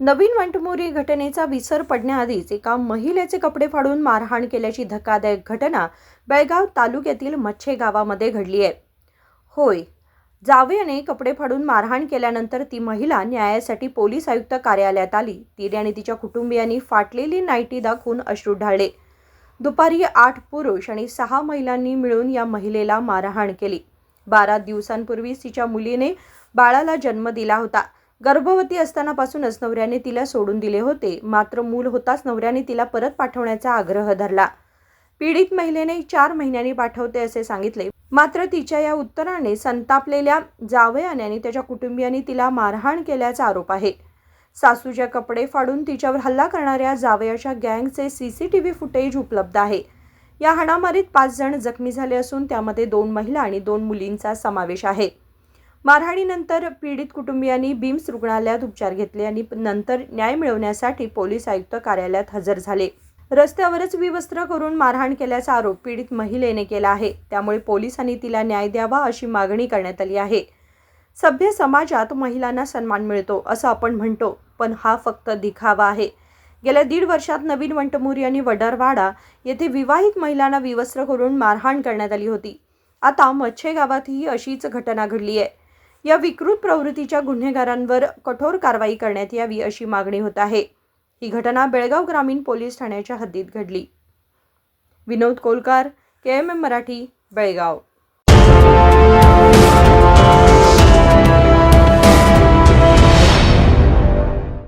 नवीन वंटमोरी घटनेचा विसर पडण्याआधीच एका महिलेचे कपडे फाडून मारहाण केल्याची धक्कादायक घटना बेळगाव तालुक्यातील मच्छे गावामध्ये घडली आहे. होय जावयाने कपडे फाडून मारहाण केल्यानंतर ती महिला न्यायासाठी पोलीस आयुक्त कार्यालयात आली. तिने आणि तिच्या कुटुंबियांनी फाटलेली नाईटी दाखवून अश्रू ढाळले. दुपारी आठ पुरुष आणि सहा महिलांनी मिळून या महिलेला मारहाण केली. बारा दिवसांपूर्वीच तिच्या मुलीने बाळाला जन्म दिला होता. गर्भवती असतानापासूनच नवऱ्याने तिला सोडून दिले होते. मात्र मूल होताच नवऱ्याने तिला परत पाठवण्याचा आग्रह धरला. पीडित महिलेने चार महिन्यांनी पाठवते असे सांगितले. मात्र तिच्या या उत्तराने संतापलेल्या जावयाने आणि त्याच्या कुटुंबियांनी तिला मारहाण केल्याचा आरोप आहे. सासूचे कपडे फाडून तिच्यावर हल्ला करणाऱ्या जावयाच्या गँगचे C C T V footage उपलब्ध आहे. या हाणामारीत पाच जण जखमी झाले असून त्यामध्ये दोन महिला आणि दोन मुलींचा समावेश आहे. मारहाणीनंतर पीडित कुटुंबियांनी बिम्स रुग्णालयात उपचार घेतले आणि नंतर न्याय मिळवण्यासाठी पोलीस आयुक्त कार्यालयात हजर झाले. रस्त्यावरच विवस्त्र करून मारहाण केल्याचा आरोप पीडित महिलेने केला आहे. त्यामुळे पोलिसांनी तिला न्याय द्यावा अशी मागणी करण्यात आली आहे. सभ्य समाजात महिलांना सन्मान मिळतो असं आपण म्हणतो पण हा फक्त दिखावा आहे. गेल्या दीड वर्षात नवीन वंटमुरी आणि वडरवाडा येथे विवाहित महिलांना विवस्त्र करून मारहाण करण्यात आली होती. आता मच्छे गावातही अशीच घटना घडली आहे. या विकृत प्रवृत्तीच्या गुन्हेगारांवर कठोर कारवाई करण्यात यावी अशी मागणी होत आहे. ही घटना बेळगाव ग्रामीण पोलीस ठाण्याच्या हद्दीत घडली. Vinod Kolkar K M M Marathi Belgaum.